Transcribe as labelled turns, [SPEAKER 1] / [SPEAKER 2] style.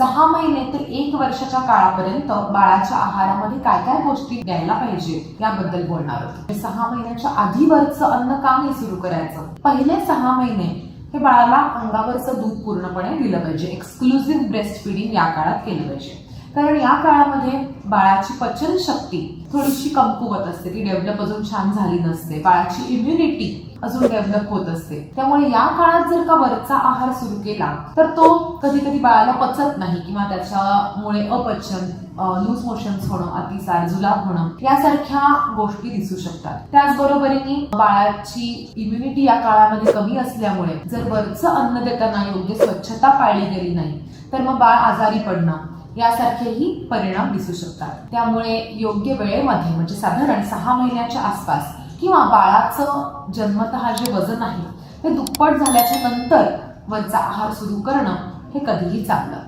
[SPEAKER 1] सहा महिने ते एक वर्षाच्या काळापर्यंत बाळाच्या आहारामध्ये काय काय गोष्टी द्यायला पाहिजे याबद्दल बोलणार आहोत सहा महिन्याच्या आधीवरचं अन्न का नाही सुरू करायचं? पहिले सहा महिने हे बाळाला अंगावरचं दूध पूर्णपणे दिलं पाहिजे. एक्सक्लुझिव्ह ब्रेस्ट फिडिंग या काळात केलं पाहिजे. कारण या काळामध्ये बाळाची पचन शक्ती थोडीशी कमकुवत असते. ती डेव्हलप अजून छान झाली नसते. बाळाची इम्युनिटी अजून डेव्हलप होत असते. त्यामुळे या काळात जर का वरचा आहार सुरू केला तर तो कधी कधी बाळाला पचत नाही किंवा त्याच्यामुळे अपचन लूज मोशन्स होणं अतिसार जुलाब होणं यासारख्या गोष्टी दिसू शकतात. त्याचबरोबरीने बाळाची इम्युनिटी या काळामध्ये कमी असल्यामुळे जर वरचं अन्न देताना योग्य स्वच्छता पाळली गेली नाही तर मग बाळ आजारी पडणं यासारखेही परिणाम दिसू शकतात. त्यामुळे योग्य वेळेमध्ये म्हणजे साधारण सहा महिन्याच्या आसपास किंवा बाळाचं जन्मतः जे वजन आहे ते दुप्पट झाल्याच्यानंतर वरचा आहार सुरू करणं हे कधीही चांगलं.